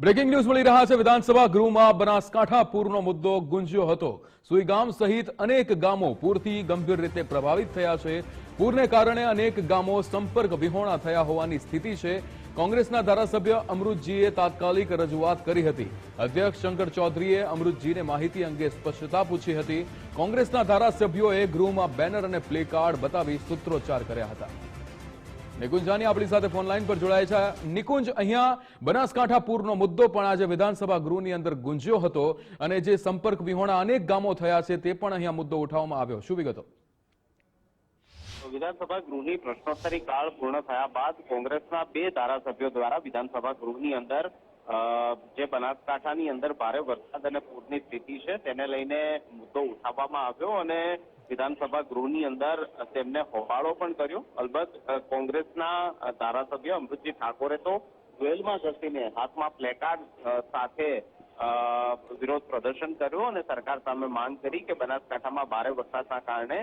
Breaking news મળી રહ્યા છે. વિધાનસભા ગૃહમાં બનાસકાંઠા પૂરનો મુદ્દો ગુંજ્યો હતો. સુઈગામ સહિત અનેક ગામો પૂરથી ગંભીર રીતે પ્રભાવિત થયા છે. પૂરને કારણે અનેક ગામો સંપર્ક વિહોણા થયા હોવાની સ્થિતિ છે. કોંગ્રેસના ધારાસભ્ય અમૃતજીએ તાત્કાલિક રજૂઆત કરી હતી. અધ્યક્ષ શંકર ચૌધરીએ અમૃતજીને માહિતી અંગે સ્પષ્ટતા પૂછી હતી. કોંગ્રેસના ધારાસભ્યોએ ગૃહમાં બેનર અને પ્લેકાર્ડ બતાવી સૂત્રોચ્ચાર કર્યા હતા. નિકુંજ આપણી સાથે ફોન પર જોડાય છે. નિકુંજ, અહીંયા બનાસકાંઠા પૂરનો મુદ્દો પણ આજે વિધાનસભા ગૃહની અંદર ગુંજ્યો હતો અને જે સંપર્ક વિહોણા અનેક ગામો થયા છે તે પણ અહીંયા મુદ્દો ઉઠાવવામાં આવ્યો. શું વિગતો? વિધાનસભા ગૃહની પ્રશ્નોત્તરી કાળ પૂર્ણ થયા બાદ કોંગ્રેસના બે ધારાસભ્યો દ્વારા વિધાનસભા ગૃહની અંદર જે બનાસકાંઠાની અંદર ભારે વરસાદ અને પૂરની સ્થિતિ છે, તેને લઈને મુદ્દો ઉઠાવવામાં આવ્યો અને વિધાનસભા ગૃહની અંદર તેમને હોબાળો પણ કર્યો. અલબત્ત કોંગ્રેસના ધારાસભ્ય અમૃતજી ઠાકોરે તો વેલમાં ઘસીને હાથમાં પ્લેકાર્ડ સાથે વિરોધ પ્રદર્શન કર્યું અને સરકાર સામે માંગ કરી કે બનાસકાંઠામાં ભારે વરસાદના કારણે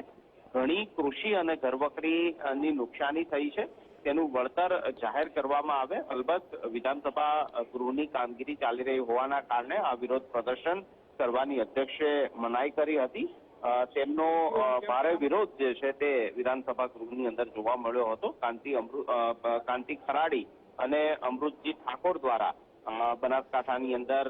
ઘણી કૃષિ અને ઘરવકરીની નુકસાની થઈ છે. તેનું વળતર જાહેર કરવામાં આવે. અલબત્ત વિધાનસભા ગૃહની કામગીરી ચાલી રહી હોવાના કારણે આ વિરોધ પ્રદર્શન કરવાની અધ્યક્ષે મનાઈ કરી હતી. તેમનો ભારે વિરોધ જે છે તે વિધાનસભા ગૃહની અંદર જોવા મળ્યો હતો. કાંતિ અમૃત કાંતિ ખરાડી અને અમૃતજી ઠાકોર દ્વારા બનાસકાંઠાની અંદર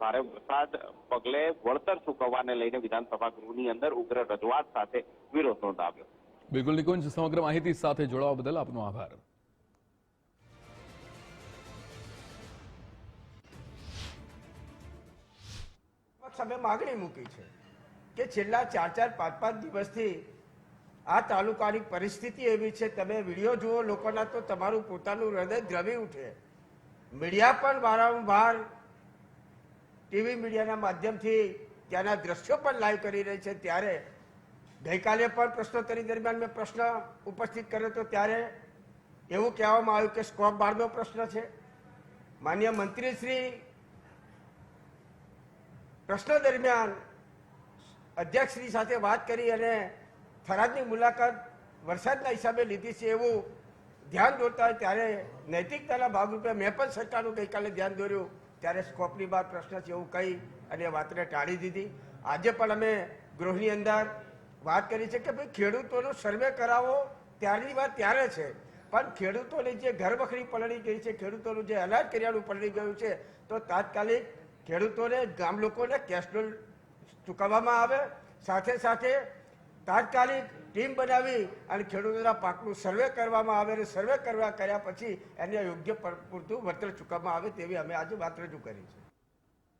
ભારે વરસાદ પગલે વળતર ચૂકવવાને લઈને વિધાનસભા ગૃહની અંદર ઉગ્ર રજૂઆત સાથે વિરોધ નોંધાવ્યો. બિલકુલ નિકુંજ, સમગ્ર માહિતી સાથે જોડાવા બદલ આપનો આભાર. સામે માગણી મૂકી છે કે છેલ્લા ચાર ચાર પાંચ પાંચ દિવસથી આ તાલુકાની પરિસ્થિતિ એવી છે, તમે વીડિયો જુઓ લોકોના તો તમારું પોતાનું હૃદય દ્રવી ઉઠે. મીડિયા પણ વારંવાર ટીવી મીડિયાના માધ્યમથી ત્યાંના દ્રશ્યો પણ લાઈવ કરી રહી છે, ત્યારે ગઈકાલે પણ પ્રશ્નોત્તરી દરમિયાન મેં પ્રશ્ન ઉપસ્થિત કર્યો હતો ત્યારે એવું કહેવામાં આવ્યું કે સ્કોપ બારનો પ્રશ્ન છે. માન્ય મંત્રીશ્રી પ્રશ્ન દરમિયાન અધ્યક્ષશ્રી સાથે વાત કરી અને થરાદની મુલાકાત વરસાદના હિસાબે લીધી છે એવું ધ્યાન દોરતા હોય ત્યારે નૈતિકતાના ભાગરૂપે મેં પણ સરકારનું ગઈકાલે ધ્યાન દોર્યું ત્યારે સ્કોપની બહાર પ્રશ્ન છે એવું કહી અને વાતને ટાળી દીધી. આજે પણ અમે ગૃહની અંદર વાત કરી છે કે ભાઈ ખેડૂતોનો સર્વે કરાવો ત્યારની વાત ત્યારે છે. પણ ખેડૂતોની જે ઘરવખરી પલળી ગઈ છે, ખેડૂતોનું જે અનાજ કરિયાણું પલળી ગયું છે, તો તાત્કાલિક ખેડૂતોને, ગામ લોકોને કેશડોલ ચૂકવવામાં આવે. સાથે સાથે તાત્કાલિક ટીમ બનાવી અને ખેડૂતોના પાકનું સર્વે કરવામાં આવે અને સર્વે કરવા કર્યા પછી એને યોગ્ય પર- પૂરતું વળતર ચૂકવવામાં આવે તેવી અમે આજે વાત રજૂ કરી છે.